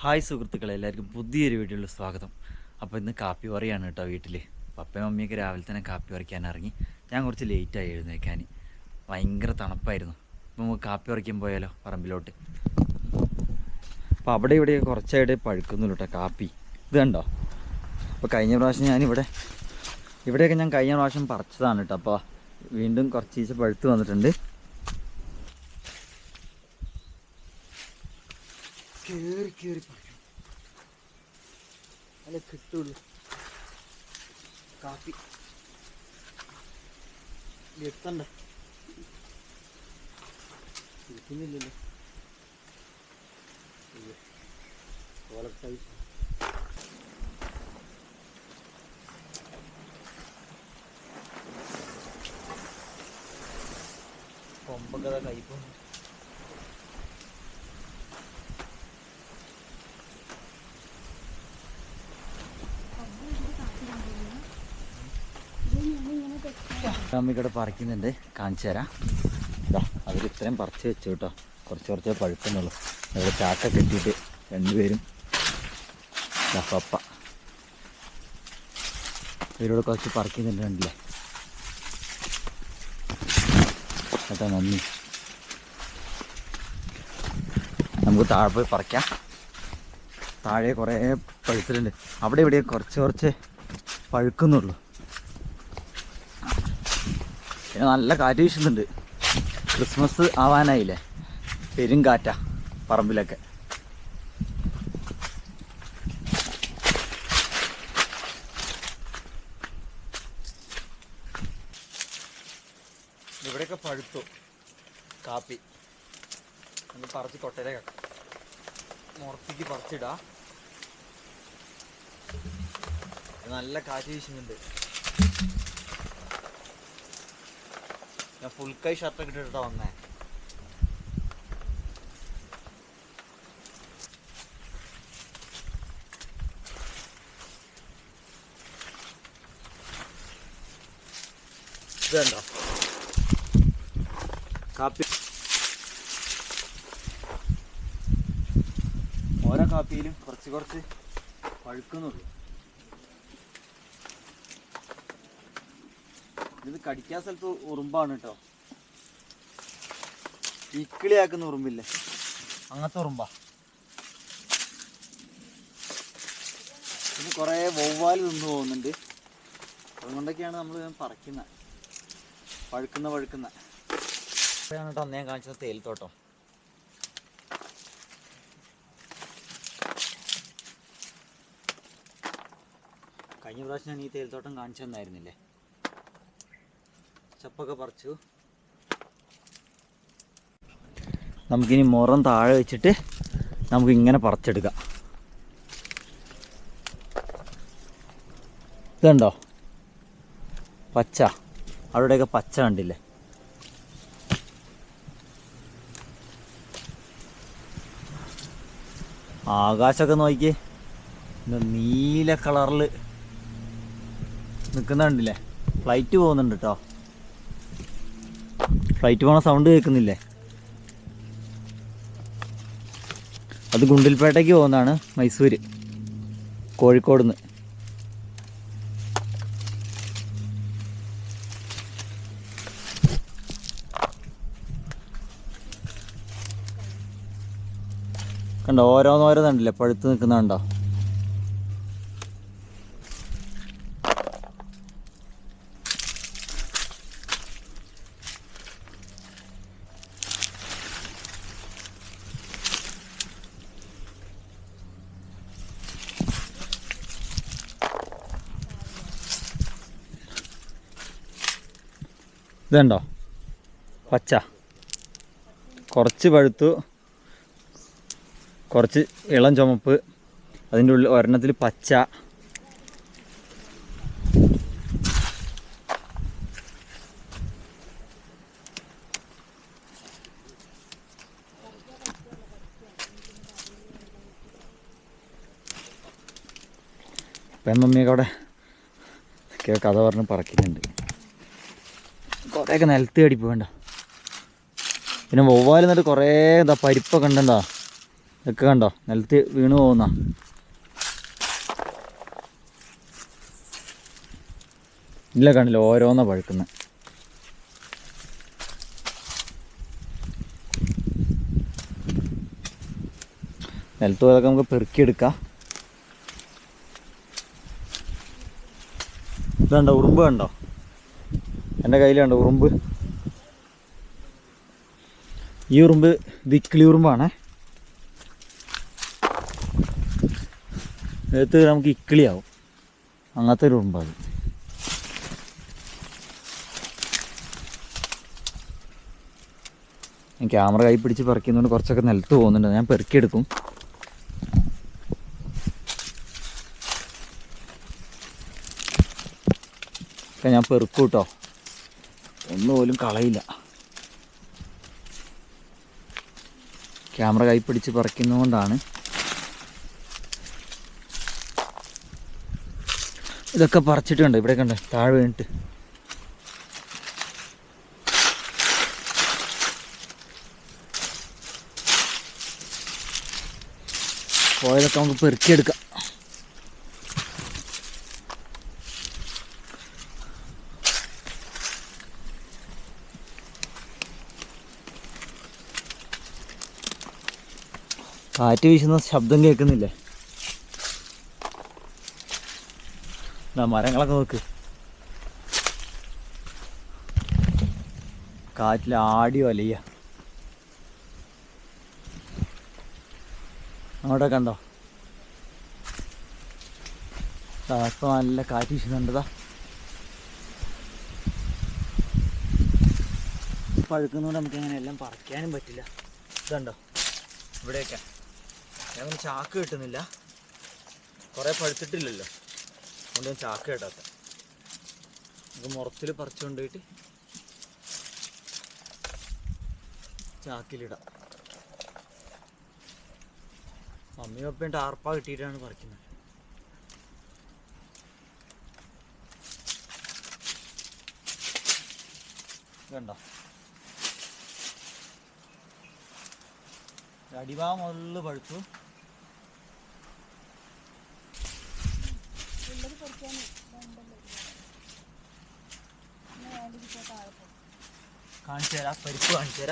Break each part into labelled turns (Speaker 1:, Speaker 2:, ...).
Speaker 1: Hi സുഹൃത്തുക്കളെ എല്ലാവർക്കും പുതിയൊരു വീഡിയോയിൽ സ്വാഗതം. അപ്പോൾ ഇന്ന് കാപ്പി പറയാണ് കേട്ടോ വീട്ടിൽ പപ്പയും മമ്മിയൊക്കെ രാവിലെ തന്നെ കാപ്പി പറിക്കാൻ ഇറങ്ങി. ഞാൻ കുറച്ച് ലേറ്റായി എഴുന്നേക്കാൻ. ഭയങ്കര തണുപ്പായിരുന്നു. അപ്പോൾ നമുക്ക് കാപ്പി പറിക്കാൻ പോയാലോ പറമ്പിലോട്ട്. അപ്പോൾ അവിടെ ഇവിടെയൊക്കെ കുറച്ചായിട്ട് പഴുക്കുന്നുള്ളൂ കേട്ടോ കാപ്പി. ഇത് കണ്ടോ? അപ്പോൾ കഴിഞ്ഞ പ്രാവശ്യം ഞാനിവിടെ ഇവിടെയൊക്കെ ഞാൻ കഴിഞ്ഞ പ്രാവശ്യം പറിച്ചതാണ് കേട്ടോ. അപ്പോൾ വീണ്ടും കുറച്ച് ഈച്ച പഴുത്ത് വന്നിട്ടുണ്ട്. കേറി പറിക്കണം അല്ല കിട്ടുള്ളൂ. കാപ്പി. എത്തണ്ട? കിട്ടുന്നില്ലല്ലോ അയ്യോ. ഓലക്കൈ. കൊമ്പൊക്കെ ദാ അമ്മയ്ക്കവിടെ പറിക്കുന്നുണ്ട്. കാണിച്ചു തരാം. ഇതാ അവർ ഇത്രയും പറിച്ച് വെച്ചു കേട്ടോ. കുറച്ച് കുറച്ച് പഴുക്കുന്നുള്ളൂ. അവിടെ ചാക്ക കെട്ടിയിട്ട് രണ്ടുപേരും പപ്പ. ഇവരോട് കുറച്ച് പറിക്കുന്നുണ്ട് കണ്ടില്ലേ? കേട്ടോ നന്ദി. നമുക്ക് താഴെ പോയി പറിക്കാം. താഴെ കുറേ പഴുത്തിട്ടുണ്ട്. അവിടെ ഇവിടെ കുറച്ച് കുറച്ച് പഴുക്കുന്നുള്ളൂ. പിന്നെ നല്ല കാറ്റ് വീശുന്നുണ്ട്. ക്രിസ്മസ് ആവാനായില്ലേ? പെരും കാറ്റാ പറമ്പിലൊക്കെ. ഇവിടെയൊക്കെ പഴുത്തു. കാപ്പി. നമുക്ക് പറിച്ച് കൊട്ടയിലേക്ക് മുറത്തേക്ക് പറിച്ചിടാ. നല്ല കാറ്റ് വീശുന്നുണ്ട്. ഞാൻ ഫുൾ കൈ ഷർട്ടൊക്കെ ഇട്ടിട്ടാ വന്നേ. ഇതുണ്ടോ കാപ്പി. ഓരോ കാപ്പിയിലും കുറച്ച് കുറച്ച് പഴുക്കുന്നുള്ളൂ. ഇത് കടിക്കാൻ സ്ഥലത്ത് ഉറുമ്പാണ് കേട്ടോ ഇക്കിളിയാക്കുന്ന ഉറുമ്പില്ലേ? അങ്ങനത്തെ ഉറുമ്പാ. പിന്നെ കുറേ വവ്വാൽ നിന്ന് പോകുന്നുണ്ട്. അതുകൊണ്ടൊക്കെയാണ് നമ്മൾ പറിക്കുന്നത് പഴുക്കുന്ന പഴുക്കുന്ന. ഇപ്പോഴാണ് കേട്ടോ അന്ന് ഞാൻ കാണിച്ചത് തേയിലത്തോട്ടം. കഴിഞ്ഞ പ്രാവശ്യം ഞാൻ ഈ തേൽത്തോട്ടം കാണിച്ചു തന്നായിരുന്നില്ലേ? ചപ്പൊക്കെ പറിച്ചു. നമുക്കിനി മുറം താഴെ വെച്ചിട്ട് നമുക്ക് ഇങ്ങനെ പറിച്ചെടുക്കാം. ഇതുണ്ടോ? പച്ച. അവിടെയൊക്കെ പച്ച കണ്ടില്ലേ? ആകാശമൊക്കെ നോക്കിയേ. ഇത് നീല കളറിൽ നിൽക്കുന്നുണ്ടില്ലേ ഫ്ലൈറ്റ് പോകുന്നുണ്ട് കേട്ടോ ഫ്ലൈറ്റ് പോണ സൗണ്ട് കേൾക്കുന്നില്ലേ? അത് ഗുണ്ടിൽപേട്ടയ്ക്ക് പോകുന്നതാണ് മൈസൂര്. കോഴിക്കോട് നിന്ന് കണ്ടോ ഓരോന്നോരോന്നുണ്ടല്ലേ പഴുത്ത് നിൽക്കുന്നുണ്ടോ? ഇതുണ്ടോ? പച്ച. കുറച്ച് പഴുത്തു കുറച്ച് ഇളം ചുമപ്പ് അതിന്റെ ഉള്ളിൽ ഒരെണ്ണത്തിൽ പച്ച. പെമ്മമ്മിയൊക്കെ അവിടെ കഥ പറഞ്ഞ് പറക്കുന്നുണ്ട് കുറേയൊക്കെ നിലത്ത് കടിപ്പ് വേണ്ട. പിന്നെ വവ്വാൽ എന്നിട്ട് കുറേ എന്താ പരിപ്പൊക്കെ ഉണ്ടെന്താ ഇതൊക്കെ കണ്ടോ? നിലത്ത് വീണ് പോകുന്ന. ഇല്ല കണ്ടില്ല ഓരോന്നാ പഴുക്കുന്നത് നിലത്ത് പോയതൊക്കെ നമുക്ക് പെറുക്കിയെടുക്കാം. ഇതുണ്ടോ ഉറുമ്പ് കണ്ടോ? എന്റെ കയ്യിൽ കണ്ടോ ഉറുമ്പ്. ഈ ഉറുമ്പ് ദിക്കിളി ഉറുമ്പാണേ. നേരത്ത് നമുക്ക് ഇക്കിളിയാവും. അങ്ങനത്തെ ഒരു ഉറുമ്പാണ്. ഞാൻ ക്യാമറ കൈ പിടിച്ച് പറിക്കുന്നതുകൊണ്ട് കുറച്ചൊക്കെ നിലത്ത് പോകുന്നുണ്ട്. ഞാൻ പെറുക്കിയെടുക്കും. ഞാൻ പെറുക്കും കേട്ടോ. ഒന്നുപോലും കളയില്ല. ക്യാമറ കൈ പിടിച്ച് പറിക്കുന്നതുകൊണ്ടാണ്. ഇതൊക്കെ പറിച്ചിട്ടുണ്ട്. ഇവിടെ കണ്ട്? താഴെ വീണിട്ട്. പോയതൊക്കെ നമുക്ക് പെറുക്കിയെടുക്കാം. കാറ്റ് വീശുന്ന ശബ്ദം കേൾക്കുന്നില്ലേ? മരങ്ങളൊക്കെ നോക്ക്. കാറ്റിൽ ആടി വലയ. അങ്ങോട്ടൊക്കെ കണ്ടോ? ഇപ്പൊ നല്ല കാറ്റ് വീശുന്നുണ്ടതാ പഴുക്കുന്നതുകൊണ്ട് നമുക്ക് അങ്ങനെ എല്ലാം പറിക്കാനും പറ്റില്ല. ഇതുണ്ടോ? ഇവിടെയൊക്കെ. ഞാൻ ചാക്ക് കിട്ടുന്നില്ല. കുറേ പഴുത്തിട്ടില്ലല്ലോ. അതുകൊണ്ട് ഞാൻ ചാക്ക് കേട്ടാത്ത. നമുക്ക് മുറത്തിൽ പറിച്ചു കൊണ്ടുപോയിട്ട് ചാക്കിലിടാം. മമ്മിയും ഒപ്പം ടാർപ്പ കിട്ടിയിട്ടാണ് പറിക്കുന്നത്. കണ്ടോ? അടിഭാഗം മുതൽ പഴുത്തു. തരാം പരിപ്പ് കാണിച്ചു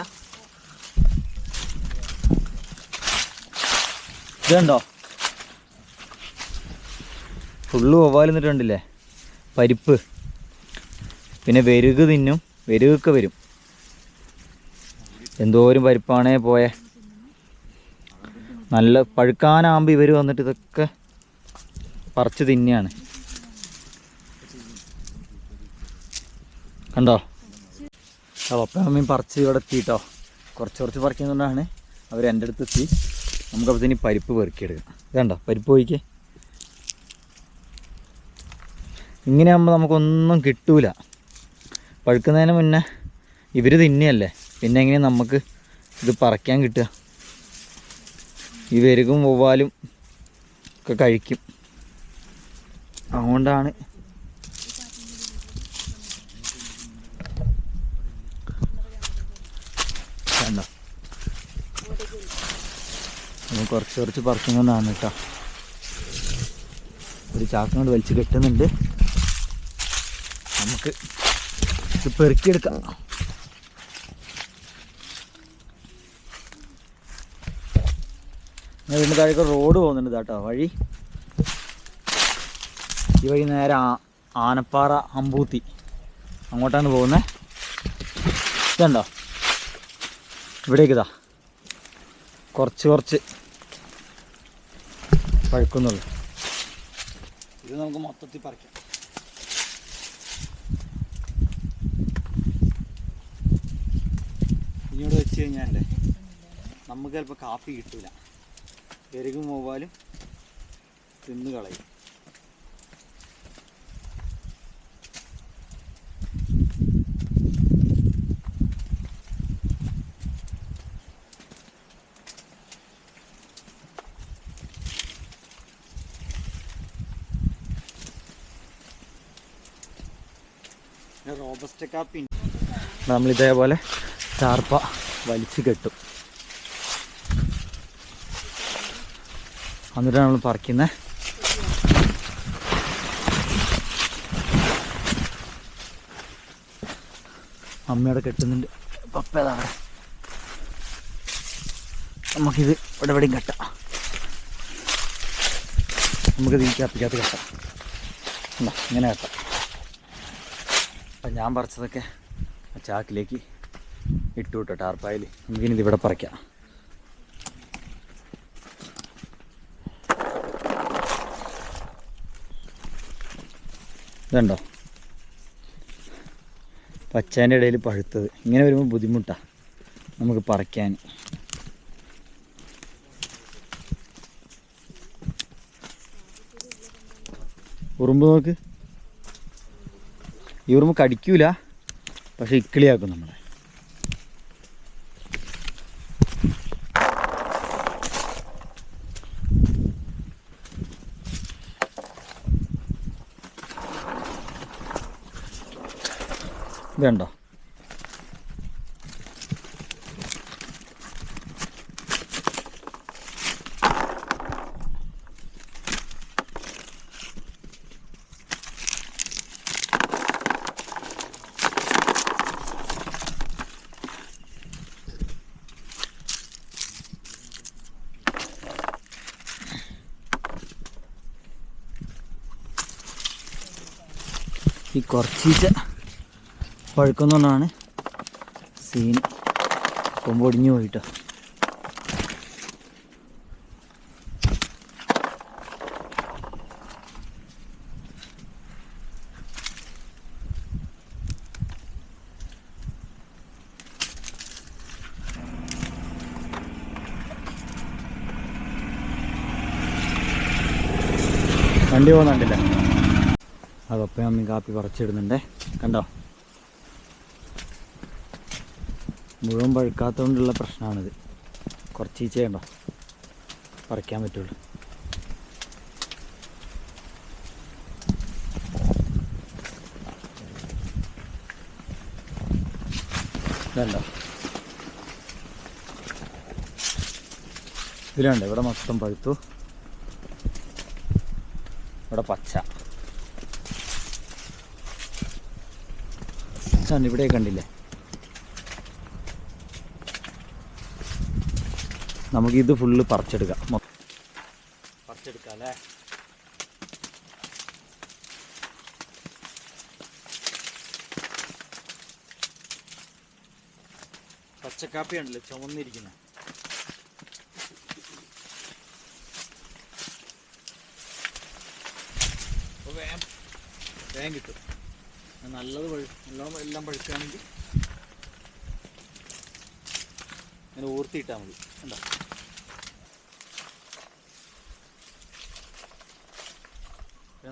Speaker 1: ഇതുണ്ടോ? ഫുള്ള് ഒവാൽ നിന്നിട്ടുണ്ടല്ലേ പരിപ്പ്. പിന്നെ വെരുക് തിന്നും വെരുകൊക്കെ വരും. എന്തോരം പരിപ്പാണേ പോയേ. നല്ല പഴുക്കാനാകുമ്പോൾ ഇവർ വന്നിട്ട് ഇതൊക്കെ പറിച്ച് തിന്നെയാണ് കണ്ടോ? അപ്പം അമ്മയും പറിച്ച് ഇവിടെ എത്തിയിട്ടോ കുറച്ച് കുറച്ച് പറിക്കുന്നതുകൊണ്ടാണ് അവർ എന്റെ അടുത്ത് എത്തി. നമുക്കപ്പോൾ ഇനി പരിപ്പ് പെറുക്കിയെടുക്കാം. ഇതുണ്ടോ പരിപ്പ് പോയിക്കേ. ഇങ്ങനെയാകുമ്പോൾ നമുക്കൊന്നും കിട്ടൂല. പഴുക്കുന്നതിന് മുന്നേ ഇവർ തിന്നെയല്ലേ? പിന്നെ എങ്ങനെ നമുക്ക് ഇത് പറിക്കാൻ കിട്ടുക? ഈ വെരുകും വവ്വാലും ഒക്കെ കഴിക്കും. അതുകൊണ്ടാണ് കണ്ടോ കുറച്ച് കുറച്ച് ഒന്നാണ് കേട്ടോ. ഒരു ചാക്കം കൊണ്ട് വലിച്ച് കെട്ടുന്നുണ്ട്. നമുക്ക് ഇത് പെറുക്കിയെടുക്കാം. വീടിന്റെ താഴേക്ക് റോഡ് പോകുന്നുണ്ട് കേട്ടോ വഴി. ഈ വഴി നേരെ ആനപ്പാറ അമ്പൂത്തി. അങ്ങോട്ടാണ് പോകുന്നത് ഇതുണ്ടോ? ഇവിടേക്ക് ഇതാ. കുറച്ച് കുറച്ച് പഴുക്കുന്നുള്ളൂ. ഇത് നമുക്ക് മൊത്തത്തിൽ പറിക്കാം. ഇനിയോട് വെച്ച് കഴിഞ്ഞാൽ നമുക്ക് ചിലപ്പോൾ കാപ്പി കിട്ടില്ല എരുകും പോവാലും തിന്ന് കളയും. റോബസ്റ്റ് നമ്മൾ ഇതേപോലെ ചാർപ്പ വലിച്ചു കെട്ടും. അന്നിട്ടാണ് നമ്മൾ പറിക്കുന്നത് അമ്മയോടെ കെട്ടുന്നുണ്ട്. പപ്പേതാണ് നമുക്കിത് ഇവിടെ എവിടെയും കെട്ടാം. നമുക്കിത് ഈ കപ്പിക്കകത്ത് കെട്ടാം. ഇങ്ങനെ കെട്ടാം. അപ്പം ഞാൻ പറിച്ചതൊക്കെ ആ ചാക്കിലേക്ക് ഇട്ടു വിട്ടോ ടാർപ്പായിൽ നമുക്കിനി ഇത് ഇവിടെ പറിക്കാം. ഇതുണ്ടോ? പച്ചേന്റെ ഇടയിൽ പഴുത്തത്. ഇങ്ങനെ വരുമ്പോൾ ബുദ്ധിമുട്ടാണ് നമുക്ക് പറിക്കാൻ. ഉറുമ്പ് നോക്ക്. ഈ ഉറുമ്പ് കടിക്കൂല പക്ഷെ ഇക്കിളിയാക്കും നമ്മളെ. ഇതുണ്ടോ ഈ കുറച്ചീച്ച പഴുക്കുന്നതുകൊണ്ടാണ് സീൻ കൊമ്പൊടിഞ്ഞു പോയിട്ടോ. വണ്ടി പോകുന്നുണ്ടില്ല? അതൊപ്പം അമ്മി കാപ്പി പറിച്ചിടുന്നുണ്ടേ. കണ്ടോ? മുഴുവൻ പഴുക്കാത്തതുകൊണ്ടുള്ള പ്രശ്നമാണിത്. കുറച്ച് ഈച്ചയുണ്ടോ പറിക്കാൻ പറ്റുള്ളൂ. ഇതുണ്ടോ? ഇതിലുണ്ട്. ഇവിടെ മൊത്തം പഴുത്തു. ഇവിടെ പച്ച. ഇതാണ് ഇവിടെ കണ്ടില്ലേ? നമുക്കിത് ഫുള്ള് പറിച്ചെടുക്കാം. പറിച്ചെടുക്കാം അല്ലേ പച്ചക്കാപ്പി ഉണ്ടല്ലോ ചുമന്നിരിക്കുന്നത് വേഗം വേഗം കിട്ടും. നല്ലത് എല്ലാം പഴുക്കുകയാണെങ്കിൽ അങ്ങനെ ഊർത്തിയിട്ടാൽ മതി. എന്താ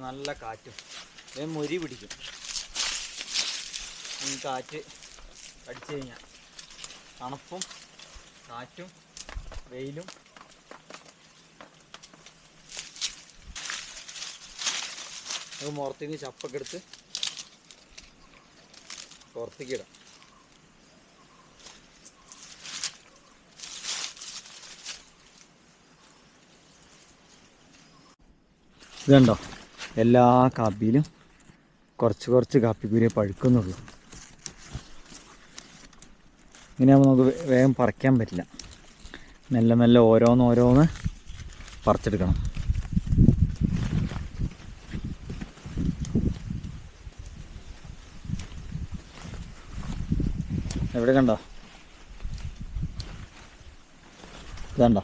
Speaker 1: നല്ല കാറ്റും. വേഗം മൊരി പിടിക്കും. ഈ കാറ്റ് അടിച്ചു കഴിഞ്ഞാൽ തണുപ്പും കാറ്റും വെയിലും അത് മുറത്തിന് ചപ്പൊക്കെ എടുത്ത് പുറത്തേക്ക് ഇതുണ്ടോ എല്ലാ കാപ്പിയിലും കുറച്ച് കുറച്ച് കാപ്പിക്കുരിയെ പഴുക്കുന്നുള്ളൂ. ഇങ്ങനെയാകുമ്പോൾ നമുക്ക് വേഗം പറിക്കാൻ പറ്റില്ല. മെല്ലെ മെല്ലെ ഓരോന്ന് ഓരോന്ന് പറിച്ചെടുക്കണം. എവിടെ കണ്ടോ? ഇതാണ്ടോ?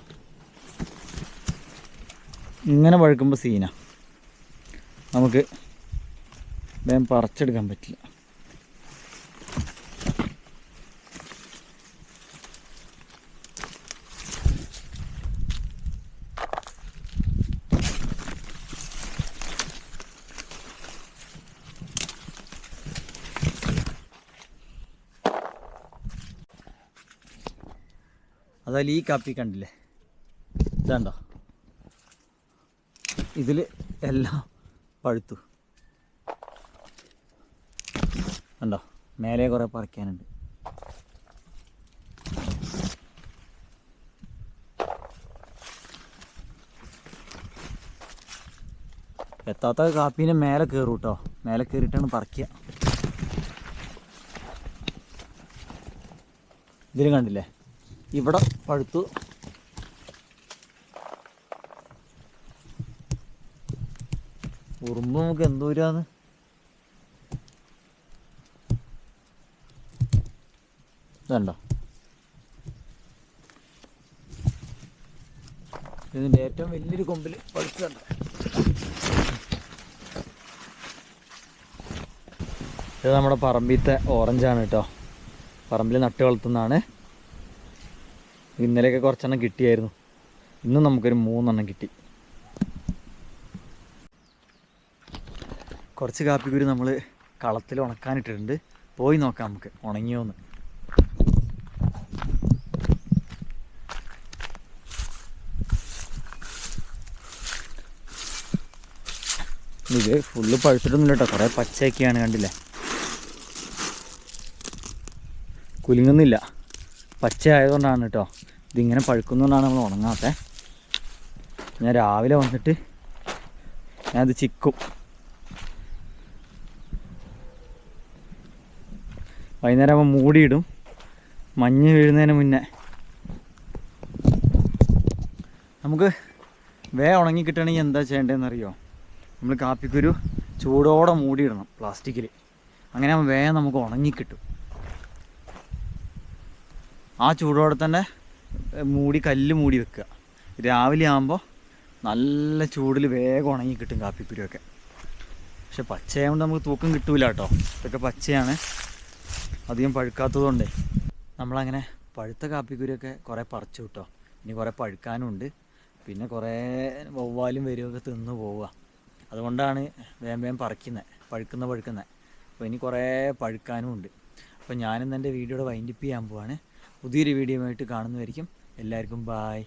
Speaker 1: ഇങ്ങനെ വഴുക്കുമ്പോൾ സീന. നമുക്ക് വേഗം പറിച്ചെടുക്കാൻ പറ്റില്ല. അതല്ല ഈ കാപ്പി കണ്ടില്ലേ? ഇതാണ്ടോ? ഇതിൽ എല്ലാം പഴുത്തു. കണ്ടോ? മേലെ കുറേ പറിക്കാനുണ്ട്. എത്താത്ത കാപ്പീനെ മേലെ കയറും കേട്ടോ മേലെ കയറിയിട്ടാണ് പറിക്കുക ഇതിൽ കണ്ടില്ലേ? ഇവിടെ പഴുത്തു. ഉറുമ്പ് നമുക്ക് എന്തൂരാന്ന് വേണ്ട ഇതിന്റെ ഏറ്റവും വലിയൊരു കൊമ്പിൽ പഴുത്തുണ്ട് ഇത് നമ്മുടെ പറമ്പിലത്തെ ഓറഞ്ചാണ് കേട്ടോ. പറമ്പിൽ നട്ട് വളർത്തുന്നതാണ്. ഇന്നലെയൊക്കെ കുറച്ചെണ്ണം കിട്ടിയായിരുന്നു. ഇന്ന് നമുക്കൊരു മൂന്നെണ്ണം കിട്ടി. കുറച്ച് കാപ്പിക്കുരു നമ്മൾ കളത്തിൽ ഉണക്കാനിട്ടിട്ടുണ്ട്. പോയി നോക്കാം നമുക്ക്. ഉണങ്ങിയോന്ന് ഇത് ഫുള്ള് പഴുത്തിട്ടൊന്നുമില്ല കേട്ടോ. കുറേ പച്ചയൊക്കെയാണ് കണ്ടില്ലേ? കുലുങ്ങുന്നില്ല. പച്ചയായതുകൊണ്ടാണ് കേട്ടോ. ഇതിങ്ങനെ പഴുക്കുന്നതുകൊണ്ടാണ് നമ്മൾ ഉണങ്ങാത്തത് ഞാൻ രാവിലെ വന്നിട്ട് ഞാനത് ചിക്കും. വൈകുന്നേരം ആകുമ്പോൾ മൂടിയിടും. മഞ്ഞ് വീഴുന്നതിന് മുന്നേ. നമുക്ക് വേ ഉണങ്ങി കിട്ടണമെങ്കിൽ എന്താ ചെയ്യേണ്ടതെന്ന് അറിയോ നമ്മൾ കാപ്പിക്കുരു ചൂടോടെ മൂടിയിടണം പ്ലാസ്റ്റിക്കിൽ അങ്ങനെ വേ നമുക്ക് ഉണങ്ങിക്കിട്ടും ആ ചൂടോടെ തന്നെ മൂടി കല്ല് മൂടി വെക്കുക. രാവിലെ ആകുമ്പോൾ നല്ല ചൂടിൽ വേഗം ഉണങ്ങി കിട്ടും കാപ്പിക്കുരുവൊക്കെ. പക്ഷെ പച്ചയായതുകൊണ്ട് നമുക്ക് തൂക്കം കിട്ടൂല കേട്ടോ. ഇതൊക്കെ പച്ചയാണ്. അധികം പഴുക്കാത്തതുകൊണ്ടേ നമ്മളങ്ങനെ പഴുത്ത കാപ്പിക്കുരുവൊക്കെ കുറേ പറിച്ചു കിട്ടോ ഇനി കുറേ പഴുക്കാനും ഉണ്ട് പിന്നെ കുറേ വവ്വാലും വരുമൊക്കെ തിന്ന് പോവുക. അതുകൊണ്ടാണ് വേം വേം പറിക്കുന്നത് പഴുക്കുന്ന പഴുക്കുന്നത് അപ്പോൾ ഇനി കുറേ പഴുക്കാനും ഉണ്ട് അപ്പോൾ ഞാനിന്ന് എന്റെ വീഡിയോയുടെ വൈൻഡിപ്പ് ചെയ്യാൻ പോവാണ്. പുതിയൊരു വീഡിയോ ആയിട്ട് കാണുന്നതായിരിക്കും എല്ലാവർക്കും ബായ്